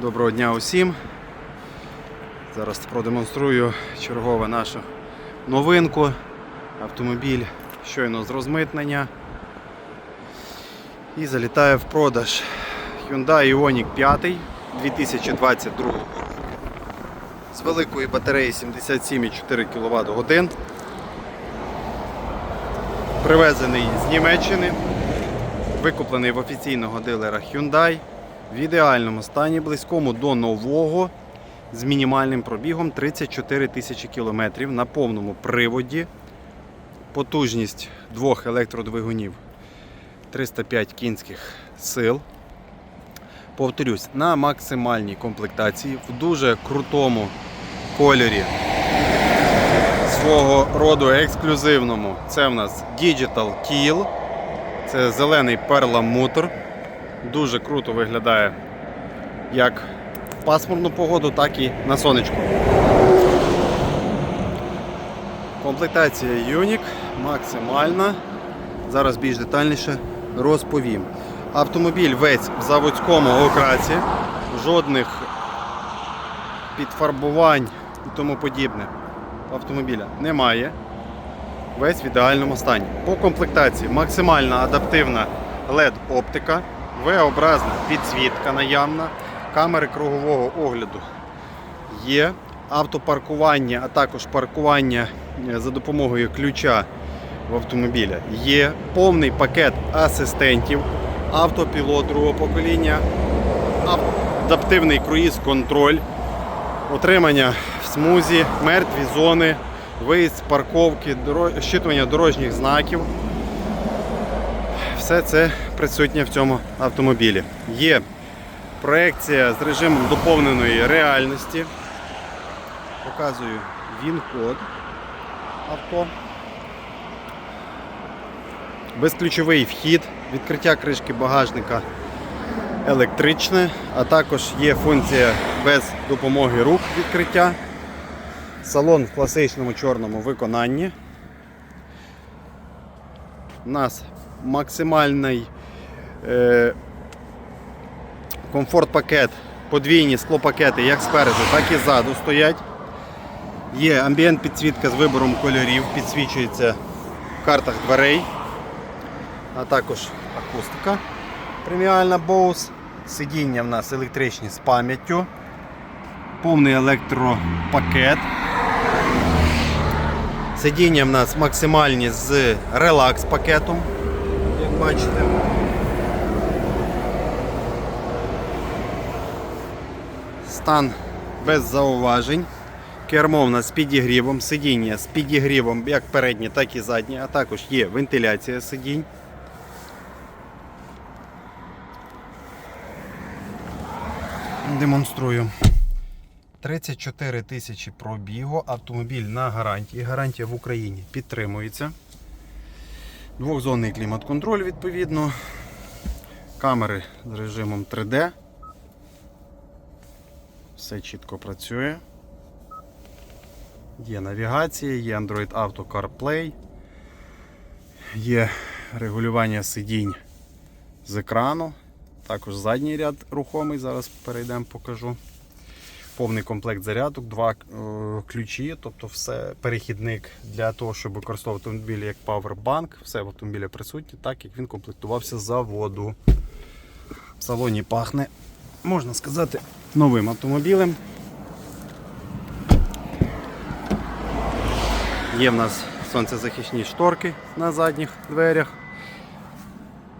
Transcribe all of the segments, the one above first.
Доброго дня усім. Зараз продемонструю чергове нашу новинку. Автомобіль щойно з розмитнення. І залітає в продаж Hyundai Ioniq 5 2022 року. З великої батареї 77,4 кВт годин. Привезений з Німеччини. Викуплений в офіційного дилера Hyundai в ідеальному стані, близькому до нового, з мінімальним пробігом 34 тисячі кілометрів на повному приводі. Потужність двох електродвигунів 305 кінських сил. Повторюсь, на максимальній комплектації в дуже крутому кольорі свого роду ексклюзивному. Це в нас Digital Teal. Це зелений перламутр. Дуже круто виглядає як в пасмурну погоду, так і на сонечку. Комплектація Unique максимальна. Зараз більш детальніше розповім. Автомобіль весь в заводському окрасі, жодних підфарбувань і тому подібне автомобіля немає. Весь в ідеальному стані. По комплектації максимальна адаптивна LED-оптика, V-образна підсвітка наявна, камери кругового огляду є, автопаркування, а також паркування е, за допомогою ключа в автомобіля є, повний пакет асистентів, автопілот другого покоління, адаптивний круїз-контроль, отримання в смузі, мертві зони, виїзд з парковки, щитування дорожніх знаків. Все це присутнє в цьому автомобілі. Є проекція з режимом доповненої реальності. Показую він-код авто. Безключовий вхід, відкриття кришки багажника електричне, а також є функція без допомоги рук відкриття. Салон в класичному чорному виконанні. У нас максимальний е, комфорт-пакет, подвійні склопакети як спереду, так і ззаду стоять. Є амбієнт підсвітка з вибором кольорів, підсвічується в картах дверей, а також акустика преміальна Bose. Сидіння в нас електричні з пам'яттю, повний електропакет. Сидіння в нас максимальні з релакс пакетом, бачите. Стан без зауважень. Кермо в нас з підігрівом, сидіння з підігрівом як переднє, так і заднє, а також є вентиляція сидінь. Демонструю. 34 тисячі пробігу, автомобіль на гарантії. Гарантія в Україні підтримується. Двохзонний клімат-контроль відповідно. Камери з режимом 3D. Все чітко працює. Є навігація, є Android Auto CarPlay, є регулювання сидінь з екрану. Також задній ряд рухомий, зараз перейдемо, покажу. Повний комплект зарядок, два е, ключі, тобто все перехідник для того, щоб використовувати автомобіль як павербанк. Все в автомобілі присутнє, так як він комплектувався з заводу. В салоні пахне, можна сказати, новим автомобілем. Є в нас сонцезахисні шторки на задніх дверях,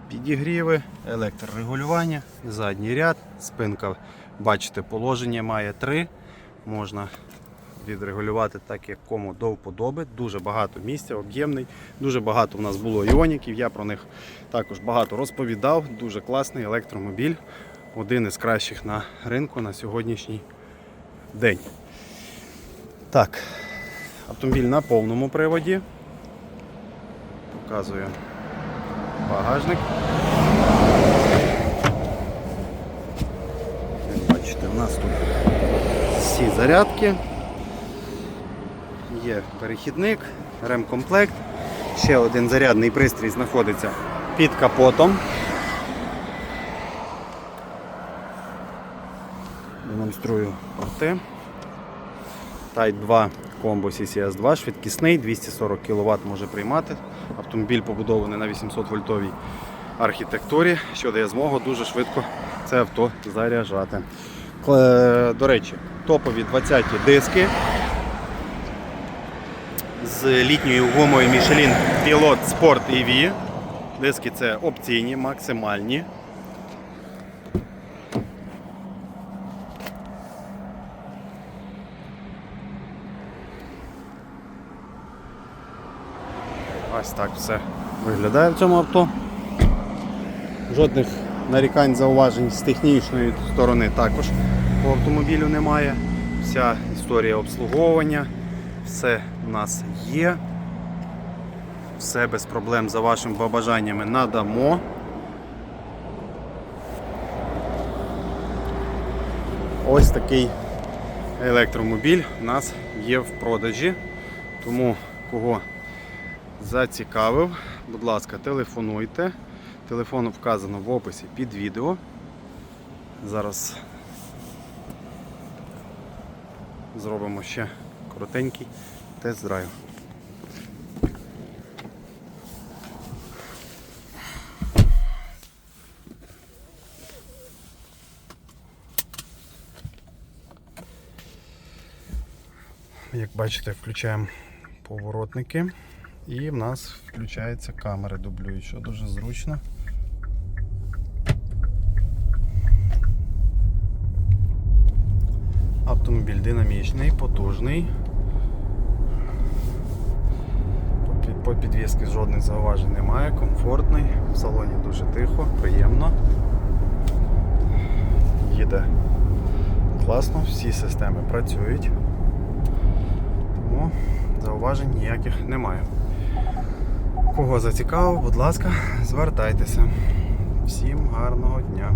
підігріви, електрорегулювання, задній ряд, спинка, бачите, положення має три. Можна відрегулювати так, як кому до вподоби. Дуже багато місця, об'ємний. Дуже багато в нас було іоніків. Я про них також багато розповідав. Дуже класний електромобіль. Один із кращих на ринку на сьогоднішній день. Так, автомобіль на повному приводі. Показую багажник. Як бачите, у нас тут всі зарядки. Є перехідник, ремкомплект. Ще один зарядний пристрій знаходиться під капотом. Демонструю порти. Type 2 Combo CCS 2, швидкісний, 240 кВт може приймати. Автомобіль побудований на 800 вольтовій архітектурі, що дає змогу дуже швидко це авто заряджати. Е, До речі, топові 20-ті диски з літньою гумою Michelin Pilot Sport EV. Диски це опційні, максимальні. Ось так все виглядає в цьому авто. Жодних нарікань, зауважень з технічної сторони також по автомобілю немає. Вся історія обслуговування, все у нас є. Все без проблем за вашими побажаннями надамо. Ось такий електромобіль у нас є в продажі. Тому кого зацікавив, будь ласка, телефонуйте. Телефон вказано в описі під відео. Зараз зробимо ще коротенький тест-драйв. Як бачите, включаємо поворотники і в нас включаються камери дублюють, що дуже зручно. Автомобіль динамічний, потужний. По під- По підвіски жодних зауважень немає, комфортний, в салоні дуже тихо, приємно. Їде класно, всі системи працюють. Тому зауважень ніяких немає. Кого зацікавив, будь ласка, звертайтеся. Всім гарного дня!